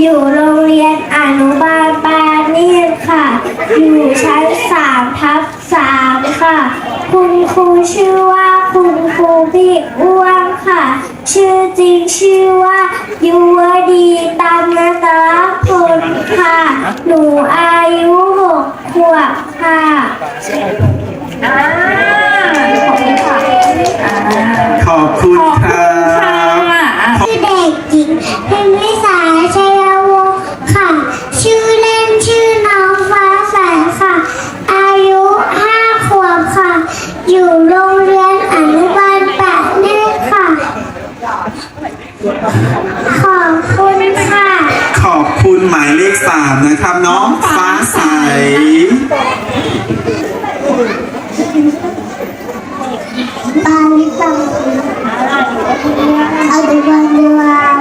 อยู่โรงเรียนอนุบาลปานีตค่ะ อยู่ชั้นสามทับสามค่ะ คุณครูชื่อว่าคุณครูพี่อ้วงค่ะ ชื่อจริงชื่อว่ายุวดีตามนัตลพลค่ะ หนูอายุหกขวบค่ะขอบคุณค่ะ ขอบคุณค่ะ ขอบคุณค่ะ ขอบคุณหมายเลขสามนะครับ น้องฟ้าใส บาลิตังเอาดูวันดูวัน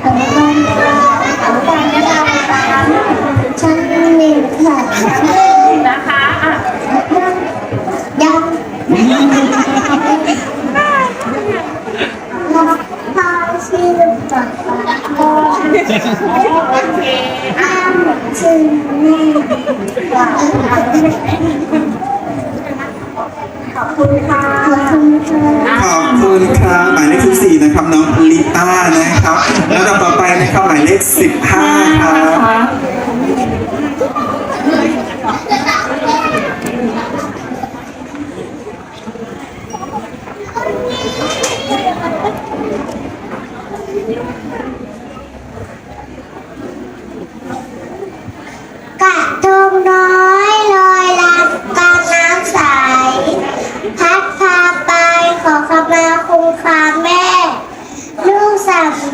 เอาดูวันดูวันฉันหนึ่งค่ะ นะคะอะ ยังรักพาชื่อปากปากโอ้ อ้ามชื่อแม่ขอบคุณค่ะ ขอบคุณค่ะ ขอบคุณครับหมายเลขสิบสี่นะครับน้องลิต้านะครับ แล้วต่อไปนะครับหมายเลขสิบห้าครับ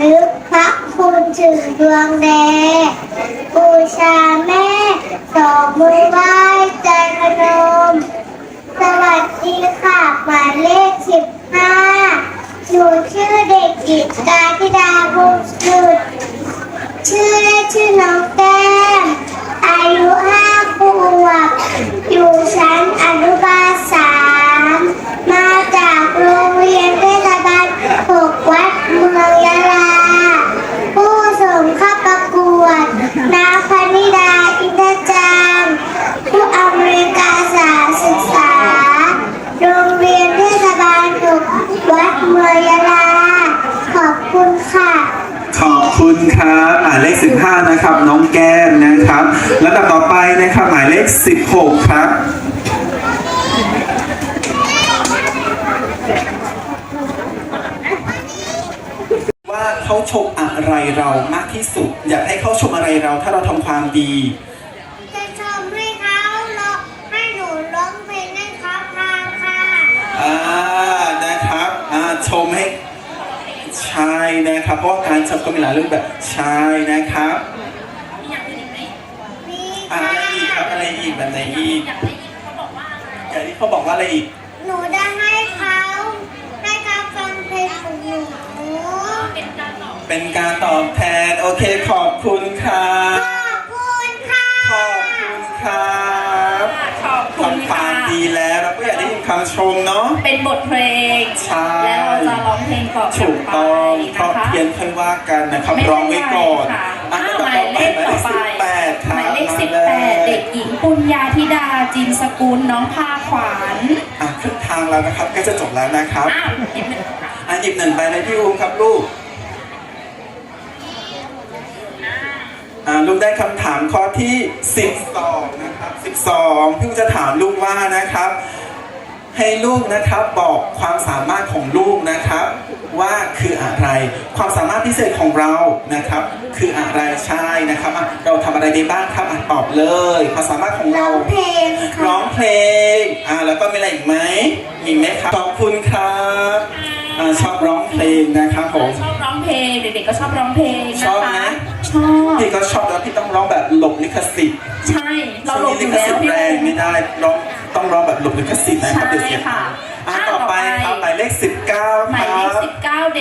นึกพระคุณถึงดวงแดงบูชาแม่สองมือไหว้ใจพนม สวัสดีค่ะหมายเลขสิบห้าหนูชื่อเด็กหญิงกาธิดาบุญสุด ชื่อเล่นชื่อน้องแก้มอายุายเลขสิบห้านะครับ น้องแก้มนะครับแล้วต่อไปนะครับหมายเลขสิบหกครับว่าเขาชมอะไรเรามากที่สุด อยากให้เขาชมอะไรเราถ้าเราทำความดีจะชมให้เขาร้องให้หนูร้องเพลงให้เขาฟังค่ะอ่านะครับอ่าชมให้ใช่นะครับ เพราะว่าการชมก็มีหลายรูปแบบใช่นะครับมีอ่าค่ะอะไรอีกครับอะไรอีกแบบไหนอีกอย่างที่เขาบอกว่าอะไรอีกหนูจะให้เขาให้เขาฟังเพลงของหนูเป็นการตอบแทนโอเคขอบคุณครับ ชมเนาะ เป็นบทเพลง ใช่ แล้วเราจะร้องเพลงต่อกันถูกไปต้องเพราะนะคะเพียนค่อยว่ากันนะครับไม่ร้องไว้ก่อนค่ะอะอ่าแล้วหมายเลขต่อไปสิบแปดคหรับมายเลขมสิบลแปยดเด็กหญิงปุญญาธิดาจินสกุลน้องพาขวานอะครึ่งทางแล้วนะครับก็จะจบแล้วนะครับอ้าวหยิบหนึ่งค่ะอะหยิบหนึ่งไปเลยพี่อุ้มครับลูกอ่าลูกได้คำถามข้อที่ 12 นะครับ 12 พี่อุ้มจะถามลูกว่านะครับ ให้ลูกนะครับบอกความสามารถของลูกนะครับ ว่าคืออะไร ความสามารถพิเศษของเรานะครับ คืออะไรใช่นะครับอะเราทำอะไรได้บ้างครับอะตอบเลย ความสามารถของร้เราองเพลงค่ะร้องเพลงอ่าแล้วก็มีอะไรอีกไหมมีไหมครับขอบคุณครับอ่าชอบร้องเพลงนะครับผมชอบร้องเพลงเด็กๆก็ชอบร้องเพลงชนะอบคะนะชอบพี่ก็ชอบแล้วพี่ต้องร้องแบบหลบลิขสิทธิ์ใช่เราหลบอยู่ช่วงนี้ลิขแล้สิวทธิ์พี่แรงไม่ได้ร้อง ต้องร้องแบบหลบลิขสิทธิ์นะครับใช่เดี๋ยวเสียค่ะ อ่าต่อไปครับหมายเลข 19หมายคเลรัขบสิบเก้าเด็ก